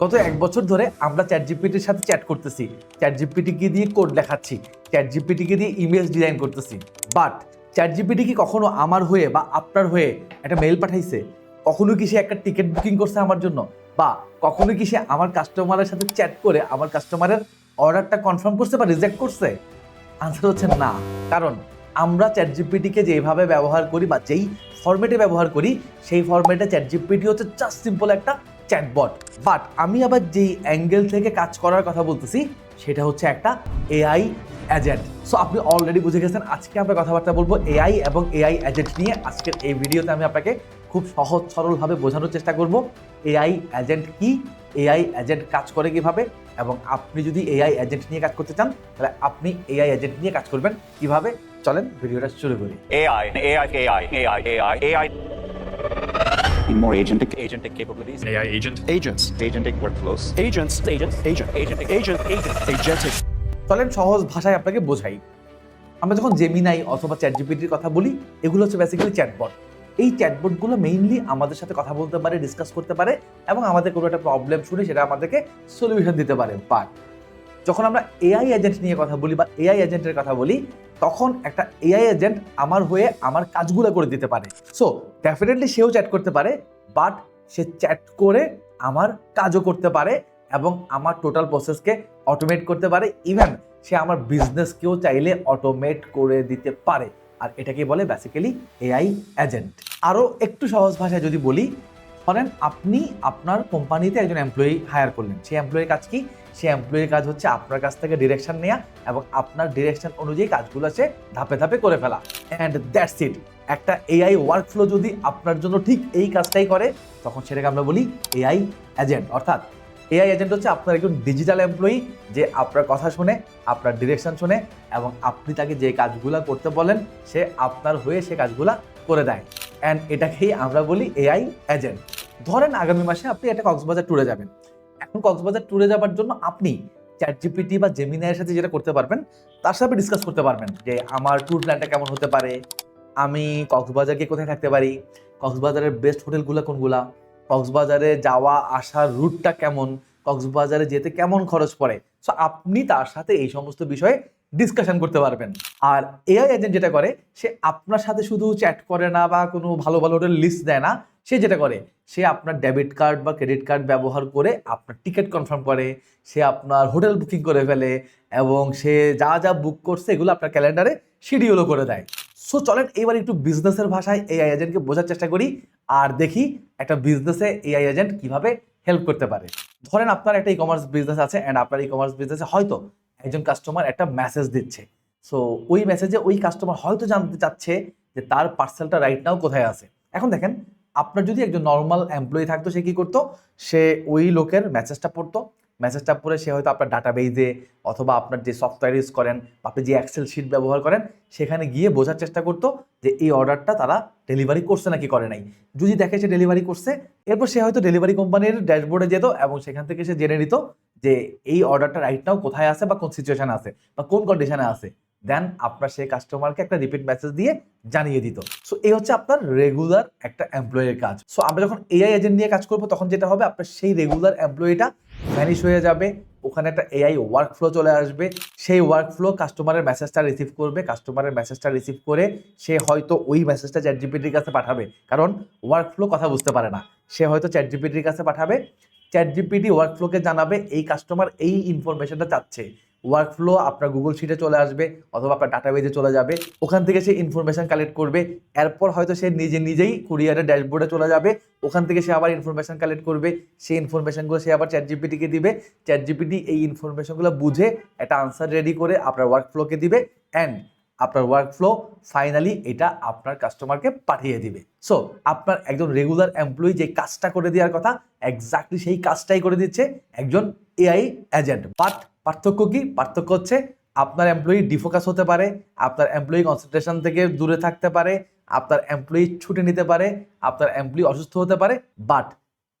গত এক বছর ধরে আমরা চ্যাট জিপিটির সাথে চ্যাট করতেছি। চ্যাট জিপিটিকে দিয়ে কোড লেখাচ্ছি। চ্যাট জিপিটিকে দিয়ে ইমেজ ডিজাইন করতেছি। বাট চ্যাট জিপিটি কি কখনো আমার হয়ে বা আপনার হয়ে একটা মেল পাঠাইছে? কখনো কি সে একটা টিকিট বুকিং করছে আমার জন্য? বা কখনো কি সে আমার কাস্টমারের সাথে চ্যাট করে আমার কাস্টমারের অর্ডারটা কনফার্ম করছে বা রিজেক্ট করছে? আনসার হচ্ছে না। কারণ আমরা চ্যাট জিপিটিকে যেভাবে ব্যবহার করি বা যেই ফরম্যাটে ব্যবহার করি, সেই ফরম্যাটে চ্যাট জিপিটি হচ্ছে জাস্ট সিম্পল একটা চ্যাটবট বাট আমি আবার যেই অ্যাঙ্গেল থেকে কাজ করার কথা বলতেছি সেটা হচ্ছে একটা এআই এজেন্ট সো আপনি অলরেডি বুঝে গেছেন আজকে আমরা কথাবার্তা বলব এআই এবং এআই এজেন্ট নিয়ে। আজকের এই ভিডিওতে আমি আপনাকে খুব সহজ সরলভাবে বোঝানোর চেষ্টা করব এআই এজেন্ট কি এআই এজেন্ট কাজ করে কীভাবে এবং আপনি যদি এআই এজেন্ট নিয়ে কাজ করতে চান তাহলে আপনি এআই এজেন্ট নিয়ে কাজ করবেন কীভাবে? চলেন ভিডিওটা শুরু করি। AI, AI, AI, AI, AI, AI. More agentic, agentic capabilities. AI agent. agents, Agentic workflows. agents, Agents. agent, Agentic. agent, agent, agentic. চলেন সহজ ভাষায় আপনাকে বোঝাই আমরা যখন জেমিনাই অথবা চ্যাট জিপিটির কথা বলি এগুলো হচ্ছে বেসিক্যালি চ্যাটবট এই চ্যাটবটগুলো মেইনলি আমাদের সাথে কথা বলতে পারে ডিসকাস করতে পারে এবং আমাদের কোনো একটা প্রবলেম শুনে সেটা আমাদেরকে সলিউশন দিতে পারে বাট যখন আমরা এআই এজেন্ট নিয়ে কথা বলি বা এআই এজেন্টের কথা বলি, তখন একটা এআই এজেন্ট আমার হয়ে আমার কাজগুলো করে দিতে পারে। সো ডেফিনেটলি সেও চ্যাট করতে পারে বাট সে চ্যাট করে আমার কাজও করতে পারে এবং আমার টোটাল প্রসেসকে অটোমেট করতে পারে। ইভেন সে আমার বিজনেসকেও চাইলে অটোমেট করে দিতে পারে। আর এটাকে বলে বেসিক্যালি এআই এজেন্ট আরও একটু সহজ ভাষায় যদি বলি, ধরেন আপনি আপনার কোম্পানিতে একজন এমপ্লয়ি হায়ার করলেন। সেই এমপ্লয়ির কাজ কি? সেই এমপ্লয়ির কাজ হচ্ছে আপনার কাছ থেকে ডিরেকশন নেওয়া এবং আপনার ডিরেকশন অনুযায়ী কাজগুলো সে ধাপে ধাপে করে ফেলা। অ্যান্ড দ্যাটস ইট একটা এআই ওয়ার্কফ্লো যদি আপনার জন্য ঠিক এই কাজটাই করে, তখন সেটাকে আমরা বলি এআই এজেন্ট অর্থাৎ এআই এজেন্ট হচ্ছে আপনার একজন ডিজিটাল এমপ্লয়ি যে আপনার কথা শুনে, আপনার ডিরেকশন শুনে এবং আপনি তাকে যে কাজগুলো করতে বলেন, সে আপনার হয়ে সে কাজগুলো করে দেয়। অ্যান্ড এটাকেই আমরা বলি এআই এজেন্ট ধরেন আগামী মাসে আপনি একটা কক্সবাজার ট্যুরে যাবেন। কক্সবাজার ট্যুরে যাওয়ার জন্য আপনি চ্যাট জিপিটি বা জেমিনাইয়ের সাথে যেটা করতে পারবেন, তার সাথে ডিসকাস করতে পারবেন যে আমার ট্যুর প্ল্যানটা কেমন হতে পারে, আমি কক্সবাজার গিয়ে কোথায় থাকতে পারি, কক্সবাজারের বেস্ট হোটেলগুলো কোনগুলা, কক্সবাজারে যাওয়া, আসার রুটটা কেমন, কক্সবাজারে যেতে কেমন খরচ পড়ে। সো আপনি তার সাথে এই সমস্ত বিষয়ে ডিসকাশন করতে পারবেন। আর এআই এজেন্ট যেটা করে, সে আপনার সাথে শুধু চ্যাট করে না বা কোনো ভালো ভালো হোটেল লিস্ট দেয় না সে যেটা করে, সে আপনার ডেবিট কার্ড বা ক্রেডিট কার্ড ব্যবহার করে আপনার টিকিট কনফার্ম করে, সে আপনার হোটেল বুকিং করে ফেলে এবং সে যা যা বুক করছে এগুলো আপনার ক্যালেন্ডারে শিডিউলও করে দেয়। সো চলেন এবার একটু বিজনেসের ভাষায় এআই এজেন্টকে বোঝার চেষ্টা করি আর দেখি একটা বিজনেসে এআই এজেন্ট কীভাবে হেল্প করতে পারে। ধরেন আপনার একটা ই কমার্স বিজনেস আছে অ্যান্ড আপনার ই কমার্স বিজনেসে হয়তো একজন কাস্টমার একটা মেসেজ দিচ্ছে। সো ওই মেসেজে ওই কাস্টমার হয়তো জানতে চাচ্ছে যে তার পার্সেলটা রাইট নাও কোথায় আছে। এখন দেখেন আপনার যদি একজন নর্মাল এমপ্লয়ি থাকতো, সে কি করতো? সে ওই লোকের মেসেজটা পড়তো। মেসেজটা পড়ে সে হয়তো আপনার ডাটাবেজে অথবা আপনার যে সফটওয়্যার ইউজ করেন বা আপনি যে এক্সেল শিট ব্যবহার করেন, সেখানে গিয়ে বোঝার চেষ্টা করতো যে এই অর্ডারটা তারা ডেলিভারি করছে নাকি করে নাই। যদি দেখে সে ডেলিভারি করছে, এরপর সে হয়তো ডেলিভারি কোম্পানির ড্যাশবোর্ডে যেত এবং সেখান থেকে সে জেনে নিত যে এই অর্ডারটা রাইট নাও কোথায় আছে বা কোন সিচুয়েশানে আছে বা কোন কন্ডিশনে আছে। দেন আপনার সেই কাস্টমারকে একটা রিপিট মেসেজ দিয়ে জানিয়ে দিত। সো এই হচ্ছে আপনার রেগুলার একটা এমপ্লয়ের কাজ। সো আমরা যখন এআই এজেন্ট নিয়ে কাজ করব, তখন যেটা হবে, আপনার সেই রেগুলার এমপ্লয়িটা ভ্যানিশ হয়ে যাবে। ওখানে একটা এআই ওয়ার্ক ফ্লো চলে আসবে। সেই ওয়ার্ক ফ্লো কাস্টমারের মেসেজটা রিসিভ করবে। কাস্টমারের মেসেজটা রিসিভ করে সে হয়তো ওই মেসেজটা চ্যাট জিপিটির কাছে পাঠাবে। কারণ ওয়ার্কফ্লো কথা বুঝতে পারে না। সে হয়তো চ্যাট জিপিটির কাছে পাঠাবে। চ্যাট জিপিটি ওয়ার্ক ফ্লোকে জানাবে, এই কাস্টমার এই ইনফরমেশনটা চাচ্ছে। ওয়ার্কফ্লো আপনার গুগল শিটে চলে আসবে অথবা আপনার ডাটাবেজে চলে যাবে। ওখান থেকে সে ইনফরমেশন কালেক্ট করবে। এরপর হয়তো সে নিজে নিজেই কুরিয়ারের ড্যাশবোর্ডে চলে যাবে। ওখান থেকে সে আবার ইনফরমেশন কালেক্ট করবে। সেই ইনফরমেশনগুলো সে আবার চ্যাট জিপিটিকে দিবে। চ্যাট জিপিটি এই ইনফরমেশনগুলো বুঝে একটা আনসার রেডি করে আপনার ওয়ার্কফ্লোকে দিবে অ্যান্ড আপনার ওয়ার্কফ্লো ফাইনালি এটা আপনার কাস্টমারকে পাঠিয়ে দিবে। সো আপনার একজন রেগুলার এমপ্লয়ি যে কাজটা করে দেওয়ার কথা এক্স্যাক্টলি সেই কাজটাই করে দিচ্ছে একজন এআই এজেন্ট বাট পার্থক্য কি? পার্থক্য হচ্ছে আপনার এমপ্লয়ি ডিফোকাস হতে পারে, আপনার এমপ্লয়ি কনসেন্ট্রেশন থেকে দূরে থাকতে পারে, আপনার এমপ্লয়ি ছুটি নিতে পারে, আপনার এমপ্লয়ি অসুস্থ হতে পারে বাট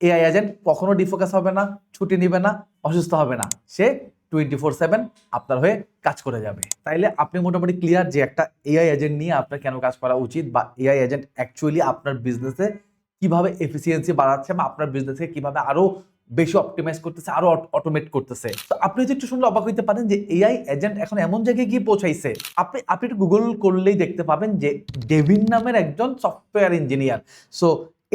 এআই এজেন্ট কখনো ডিফোকাস হবে না, ছুটি নিবে না, অসুস্থ হবে না। সে টোয়েন্টি ফোর সেভেন আপনার হয়ে কাজ করে যাবে। তাইলে আপনি মোটামুটি ক্লিয়ার যে একটা এআই এজেন্ট নিয়ে আপনার কেন কাজ করা উচিত বা এআই এজেন্ট অ্যাকচুয়ালি আপনার বিজনেসে কীভাবে এফিসিয়েন্সি বাড়াচ্ছে বা আপনার বিজনেসে কীভাবে আরও বেশি অপটিমাইজ করতেছে, আরও অটোমেট করতেছে। তো আপনি যদি একটু শুনলে অবাক হইতে পারেন যে এআই এজেন্ট এখন এমন জায়গায় গিয়ে পৌঁছাইছে। আপনি আপনি একটু গুগল করলেই দেখতে পাবেন যে ডেভিন নামের একজন সফটওয়্যার ইঞ্জিনিয়ার সো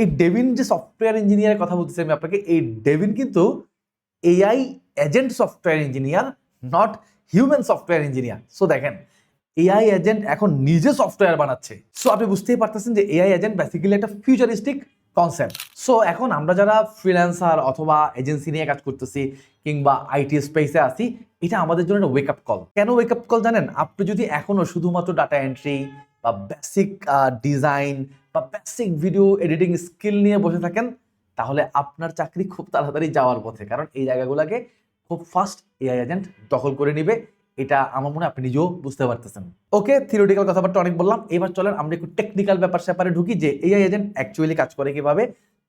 এই ডেভিন যে সফটওয়্যার ইঞ্জিনিয়ারের কথা বলতেছি আমি আপনাকে, এই ডেভিন কিন্তু AI agent software engineer not human software engineer so দেখেন এআই এজেন্ট এখন নিজে সফটওয়্যার বানাচ্ছে। সো আপনি বুঝতেই পারতেছেন যে এআই এজেন্ট বেসিক্যালি একটা ফিউচারিস্টিক কনসেপ্ট সো এখন আমরা যারা ফ্রিল্যান্সার অথবা এজেন্সি নিয়ে কাজ করতেছি কিংবা আইটি স্পেসে আসি এটা আমাদের জন্য একটা ওয়েক আপ কল কেন ওয়েক আপ কল জানেন? আপনি যদি এখনও শুধুমাত্র ডাটা এন্ট্রি বা বেসিক ডিজাইন বা বেসিক ভিডিও এডিটিং স্কিল নিয়ে বসে থাকেন, তাহলে আপনার চাকরি খুব তাড়াতাড়ি যাওয়ার পথে। কারণ এই জায়গাগুলোকে খুব ফাস্ট এআই এজেন্ট দখল করে নিবে। এটা আমার মনে হয় আপনি নিজেও বুঝতে পারতেছেন। ওকে থিওরিটিক্যাল কথাবার্তা অনেক বললাম। এবার চলেন আমরা একটু টেকনিক্যাল ব্যাপার স্যাপারে ঢুকি যে এআই এজেন্ট অ্যাকচুয়ালি কাজ করে কীভাবে?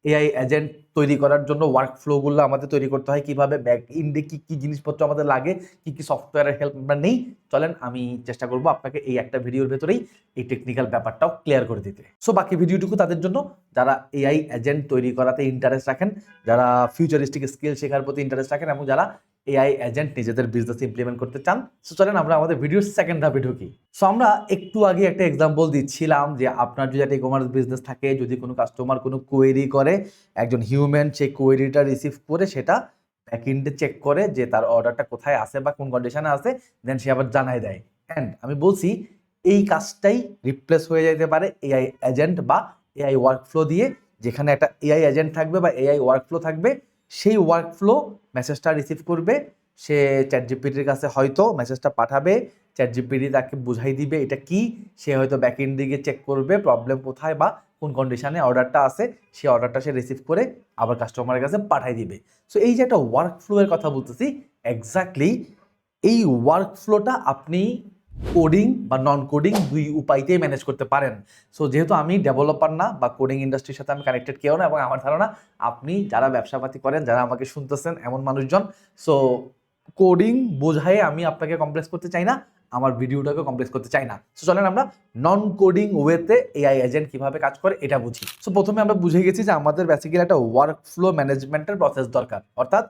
এআই এজেন্ট তৈরি করার জন্য ওয়ার্ক ফ্লোগুলো আমাদের তৈরি করতে হয় কীভাবে? ব্যাক ইন্ডে কি কি জিনিসপত্র আমাদের লাগে? কি কি সফটওয়্যারের হেল্প আমরা নেই? চলেন আমি চেষ্টা করব আপনাকে এই একটা ভিডিওর ভেতরেই এই টেকনিক্যাল ব্যাপারটাও ক্লিয়ার করে দিতে। সো বাকি ভিডিওটুকু তাদের জন্য যারা এআই এজেন্ট তৈরি করাতে ইন্টারেস্ট রাখেন, যারা ফিউচারিস্টিক স্কিল শেখার প্রতি ইন্টারেস্ট রাখেন এবং যারা এআই এজেন্ট নিজেদের বিজনেস ইমপ্লিমেন্ট করতে চান। সো চলেন আমরা আমাদের ভিডিওর সেকেন্ড ধাপে ঢুকি। সো আমরা একটু আগে একটা এক্সাম্পল দিচ্ছিলাম যে আপনার যদি একটা কমার্স বিজনেস থাকে, যদি কোনো কাস্টমার কোনো কোয়েরি করে, একজন হিউম্যান সেই কোয়েরিটা রিসিভ করে, সেটা ব্যাকএন্ডে চেক করে যে তার অর্ডারটা কোথায় আছে বা কোন কন্ডিশনে আছে দেন সে আবার জানাই দেয়। অ্যান্ড আমি বলছি, এই কাজটাই রিপ্লেস হয়ে যেতে পারে এআই এজেন্ট বা এআই ওয়ার্কফ্লো দিয়ে, যেখানে একটা এআই এজেন্ট থাকবে বা এআই ওয়ার্কফ্লো থাকবে সেই ওয়ার্কফ্লো মেসেজটা রিসিভ করবে। সে চ্যাট জিপিটির কাছে হয়তো মেসেজটা পাঠাবে চ্যাট জিপিটি তাকে বুঝাই দিবে এটা কি, সে হয়তো ব্যাক এন্ড দিকে চেক করবে প্রবলেম কোথায় বা কোন কন্ডিশনে অর্ডারটা আছে সেই অর্ডারটা সে রিসিভ করে আবার কাস্টমারের কাছে পাঠাই দিবে। সো এই যে একটা ওয়ার্ক ফ্লোয়ের কথা বলতেছি এক্স্যাক্টলি এই ওয়ার্ক ফ্লোটা আপনি কোডিং বা নন কোডিং দুই উপায়তেই ম্যানেজ করতে পারেন। সো যেহেতু আমি ডেভেলপার না বা কোডিং ইন্ডাস্ট্রির সাথে আমি কানেক্টেড কেউ না এবং আমার ধারণা আপনি যারা ব্যবসাপাতি করেন, যারা আমাকে শুনতেছেন এমন মানুষজন সো কোডিং বোঝায় আমি আপনাকে কমপ্লেক্স করতে চাই না, আমার ভিডিওটাকে কমপ্লেক্স করতে চাই না। সো চলেন আমরা নন কোডিং ওয়েতে এআই এজেন্ট কীভাবে কাজ করে এটা বুঝি। সো প্রথমে আমরা বুঝে গেছি যে আমাদের বেসিক্যালি একটা ওয়ার্ক ফ্লো ম্যানেজমেন্টের প্রসেস দরকার। অর্থাৎ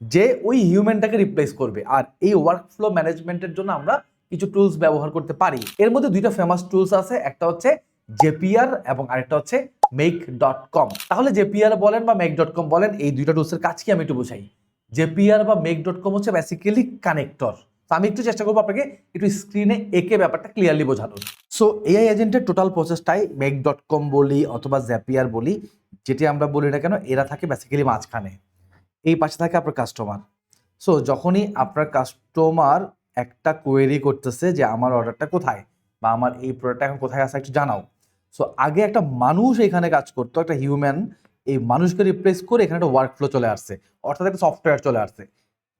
যে ওই হিউম্যানটাকে রিপ্লেস করবে। আর এই ওয়ার্ক ফ্লো ম্যানেজমেন্টের জন্য আমরা কিছু টুলস ব্যবহার করতে পারি। এর মধ্যে দুইটা ফেমাস টুলস আছে, একটা হচ্ছে জেপিআর এবং আরেকটা হচ্ছে মেক ডট কম তাহলে জেপিআর বলেন বা মেক ডট কম বলেন, এই দুইটা টুলসের কাজ কি আমি একটু বোঝাই। জেপিআর বা মেক ডট কম হচ্ছে বেসিক্যালি কানেক্টর তো আমি একটু চেষ্টা করব আপনাকে একটু স্ক্রিনে এঁকে ব্যাপারটা ক্লিয়ারলি বোঝানোর। সো এআই এজেন্টের টোটাল প্রসেসটাই মেক ডট কম বলি অথবা জ্যাপিয়ার বলি, যেটি আমরা বলি না কেন, এরা থাকে বেসিক্যালি মাঝখানে। এই পাশে থাকে আপনার কাস্টমার সো যখনই আপনার কাস্টমার একটা কোয়েরি করতেছে যে আমার অর্ডারটা কোথায়? বা আমার এই প্রোডাক্টটা এখন কোথায় আছে একটু জানাও। সো আগে একটা মানুষ এখানে কাজ করতো, একটা হিউম্যান এই মানুষকে রিপ্লেস করে এখানে একটা ওয়ার্ক ফ্লো চলে আসছে। অর্থাৎ একটা সফটওয়্যার চলে আসছে।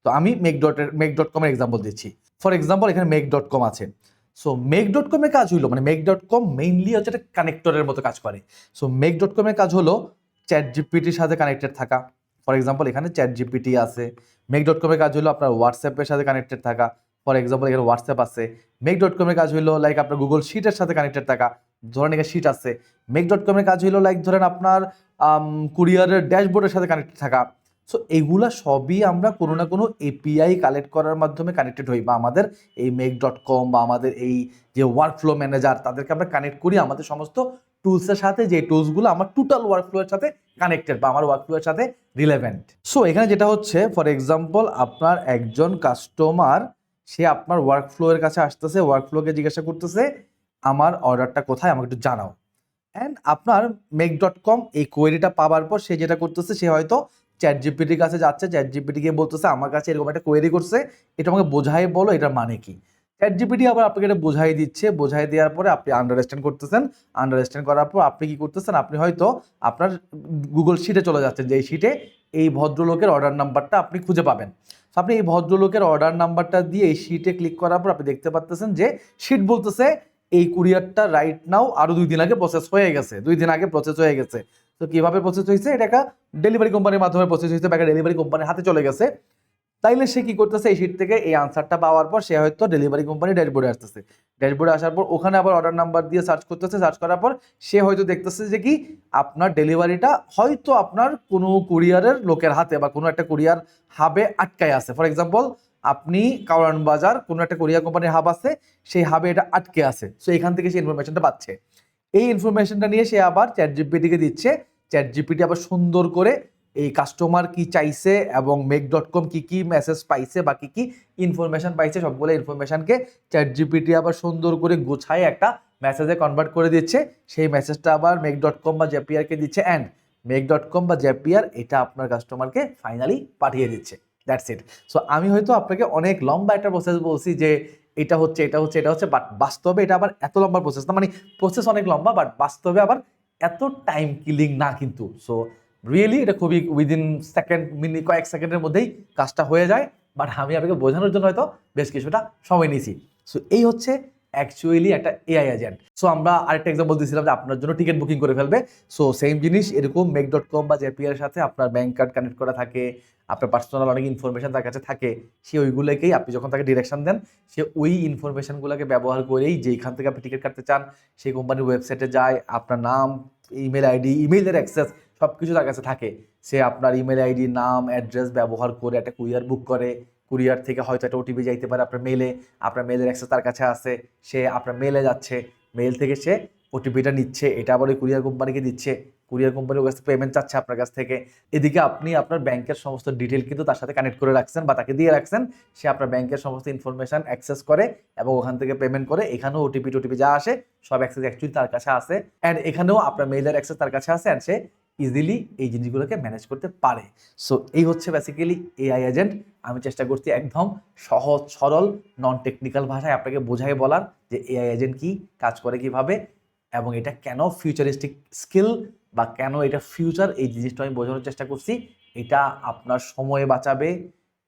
তো আমি মেক ডট মেক ডট কমের এক্সাম্পল দিচ্ছি। ফর এক্সাম্পল এখানে মেক ডট কম আছে। সো মেক ডট কমের কাজ হইল মানে মেক ডট কম মেইনলি হচ্ছে একটা কানেক্টরের মতো কাজ করে। সো মেক ডট কমের কাজ হলো চ্যাট জিপিটির সাথে কানেক্টেড থাকা। ফর এক্সাম্পল এখানে চ্যাট জিপিটি আছে। মেক ডট কমের কাজ হলো আপনার হোয়াটসঅ্যাপের সাথে কানেক্টেড থাকা। ফর এক্সাম্পল এখানে হোয়াটসঅ্যাপ আছে মেক ডট কমের কাজ হইল লাইক আপনার গুগল শিটের সাথে কানেক্টেড থাকা, ধরেন এখানে শিট আছে মেক ডট কমের কাজ হলো লাইক ধরেন আপনার কুরিয়ারের ড্যাশবোর্ডের সাথে কানেক্টেড থাকা। সো এগুলা সবই আমরা কোনো না কোনো এপিআই কালেক্ট করার মাধ্যমে কানেক্টেড হই, বা আমাদের এই মেক ডট কম বা আমাদের এই যে ওয়ার্ক ফ্লো ম্যানেজার তাদেরকে আমরা কানেক্ট করি, আমাদের সমস্ত টুলসের সাথে, যে টুলসগুলো আমার টোটাল ওয়ার্ক ফ্লোয়ের সাথে কানেক্টেড বা আমার ওয়ার্ক ফ্লোয়ের সাথে রিলেভেন্ট সো এখানে যেটা হচ্ছে ফর এক্সাম্পল আপনার একজন কাস্টমার সে আপনার ওয়ার্ক ফ্লোয়ের কাছে আসতেছে ওয়ার্ক ফ্লোকে জিজ্ঞাসা করতেছে, আমার অর্ডারটা কোথায়? আমাকে একটু জানাও। অ্যান্ড আপনার মেক ডট কম এই কোয়েরিটা পাওয়ার পর সে যেটা করতেছে, সে হয়তো চ্যাট জিপিটির কাছে যাচ্ছে চ্যাট জিপিটি গিয়ে বলতেছে, আমার কাছে এরকম একটা কোয়েরি করছে, এটা আমাকে বোঝাই বলো, এটার মানে কি? চ্যাট জিপিটি আবার আপনাকে এটা বোঝাই দিচ্ছে। বোঝাই দেওয়ার পরে আপনি আন্ডারস্ট্যান্ড করতেছেন। আন্ডারস্ট্যান্ড করার পর আপনি কি করতেছেন? আপনি হয়তো আপনার গুগল শিটে চলে যাচ্ছেন যে, এই শিটে এই ভদ্রলোকের অর্ডার নাম্বারটা আপনি খুঁজে পাবেন। আপনি এই ভদ্রলোকের অর্ডার নাম্বারটা দিয়ে এই শিটে ক্লিক করার পর আপনি দেখতে পাচ্তেছেন যে শিট বলতেছে, এই কুরিয়ারটা রাইট নাও আরও দুই দিন আগে প্রসেস হয়ে গেছে। দুই দিন আগে প্রসেস হয়ে গেছে। তো কীভাবে প্রসেস হয়েছে? এটা একটা ডেলিভারি কোম্পানির মাধ্যমে প্রসেস হয়েছে বা একটা ডেলিভারি কোম্পানির হাতে চলে গেছে। তাইলে সে কি করতেছে? এই শিট থেকে এই আনসারটা পাওয়ার পর সে হয়তো ডেলিভারি কোম্পানি ড্যাশবোর্ডে আসতেছে। ড্যাশবোর্ডে আসার পর ওখানে আবার অর্ডার নাম্বার দিয়ে সার্চ করতেছে। সার্চ করার পর সে হয়তো দেখতেছে যে কি, আপনার ডেলিভারিটা হয়তো আপনার কোনো কুরিয়ারের লোকের হাতে বা কোনো একটা কুরিয়ার হাবে আটকায় আছে। ফর এক্সাম্পল আপনি কারণ বাজার কোনো একটা কোরিয়ার কোম্পানির হাব আছে, সেই হাবে এটা আটকে আছে। সো এখান থেকে সে ইনফরমেশনটা পাচ্ছে। এই ইনফরমেশনটা নিয়ে সে আবার চ্যাট জিপিটিকে দিচ্ছে। চ্যাট জিপিটি আবার সুন্দর করে এই কাস্টমার কি চাইছে এবং মেক ডট কম কী কী মেসেজ পাইছে বা কী কী ইনফরমেশন পাইছে, সবগুলো ইনফরমেশনকে চ্যাট জিপিটি আবার সুন্দর করে গোছায় একটা মেসেজে কনভার্ট করে দিচ্ছে। সেই মেসেজটা আবার মেক ডট কম বা জ্যাপিয়ারকে দিচ্ছে অ্যান্ড মেক ডট কম বা জ্যাপিয়ার এটা আপনার কাস্টমারকে ফাইনালি পাঠিয়ে দিচ্ছে। দ্যাটস ইট সো আমি হয়তো আপনাকে অনেক লম্বা একটা প্রসেস বলছি যে এটা হচ্ছে এটা হচ্ছে এটা হচ্ছে বাট বাস্তবে এটা আবার এত লম্বা প্রসেস না মানে প্রসেস অনেক লম্বা বাট বাস্তবে আবার এত টাইম কিলিং না কিন্তু। সো রিয়েলি এটা খুবই উইদিন সেকেন্ড মিনিট কয়েক সেকেন্ডের মধ্যেই কাজটা হয়ে যায়। বাট আমি আপনাকে বোঝানোর জন্য হয়তো বেশ কিছুটা সময় নিয়েছি। সো এই হচ্ছে অ্যাকচুয়ালি একটা এআই এজেন্ট সো আমরা আরেকটা এক্সাম্পল দিয়েছিলাম যে আপনার জন্য টিকিট বুকিং করে ফেলবে। সো সেম জিনিস, এরকম মেক ডট কম বা জেপিআর সাথে আপনার ব্যাংক কার্ড কানেক্ট করা থাকে, আপনার পার্সোনাল অনেক ইনফরমেশন তার কাছে থাকে, সে ওইগুলোকেই আপনি যখন তাকে ডিরেকশন দেন, সে ওই ইনফরমেশনগুলোকে ব্যবহার করেই যেইখান থেকে আপনি টিকিট কাটতে চান, সেই কোম্পানির ওয়েবসাইটে যায়, আপনার নাম ইমেল আইডি ইমেইলের অ্যাক্সেস সব কিছু তার কাছে থাকে। সে আপনার ইমেল আইডি নাম অ্যাড্রেস ব্যবহার করে একটা কুরিয়ার বুক করে। কুরিয়ার থেকে হয়তো একটা ওটিপি যাইতে পারে আপনার মেলে আপনার মেলের অ্যাক্সেস তার কাছে আছে। সে আপনার মেলে যাচ্ছে। মেল থেকে সে ওটিপিটা নিচ্ছে। এটা আবার ওই কুরিয়ার কোম্পানিকে দিচ্ছে। কুরিয়ার কোম্পানির কাছ থেকে পেমেন্ট চাচ্ছে আপনার কাছ থেকে। এদিকে আপনি আপনার ব্যাংকের সমস্ত ডিটেল কিন্তু তার সাথে কানেক্ট করে রাখছেন বা তাকে দিয়ে রাখছেন। সে আপনার ব্যাংকের সমস্ত ইনফরমেশন অ্যাক্সেস করে এবং ওখান থেকে পেমেন্ট করে। এখানেও ওটিপি টোটিপি যা আসে, সব অ্যাক্সেস অ্যাকচুয়ালি তার কাছে আসে। অ্যান্ড এখানেও আপনার মেইলের অ্যাক্সেস তার কাছে আছে অ্যান্ড সে ইজিলি এই জিনিসগুলোকে ম্যানেজ করতে পারে। সো এই হচ্ছে বেসিক্যালি এআই এজেন্ট আমি চেষ্টা করছি একদম সহজ, সরল নন টেকনিক্যাল ভাষায় আপনাকে বোঝাই বলার যে এআই এজেন্ট কি, কাজ করে কীভাবে, এবং এটা কেন ফিউচারিস্টিক স্কিল বা কেন এটা ফিউচার এই জিনিসটা আমি বোঝানোর চেষ্টা করছি। এটা আপনার সময় বাঁচাবে,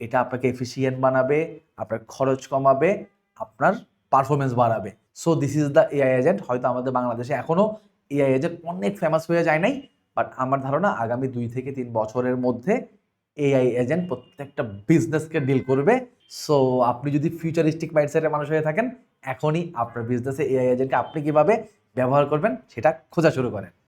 এটা আপনাকে এফিসিয়েন্ট বানাবে, আপনার খরচ কমাবে, আপনার পারফরমেন্স বাড়াবে। So this is the AI agent হয়তো আমাদের বাংলাদেশে এখনও এআই এজেন্ট অনেক ফেমাস হয়ে যায় নাই। বাট আমার ধারণা আগামী দুই থেকে তিন বছরের মধ্যে এআই এজেন্ট প্রত্যেকটা বিজনেসকে ডিল করবে। সো আপনি যদি ফিউচারিস্টিক মাইন্ডসেটের মানুষ হয়ে থাকেন, এখনই আপনার বিজনেসে এআই এজেন্টকে আপনি কীভাবে ব্যবহার করবেন, সেটা খোঁজা শুরু করেন।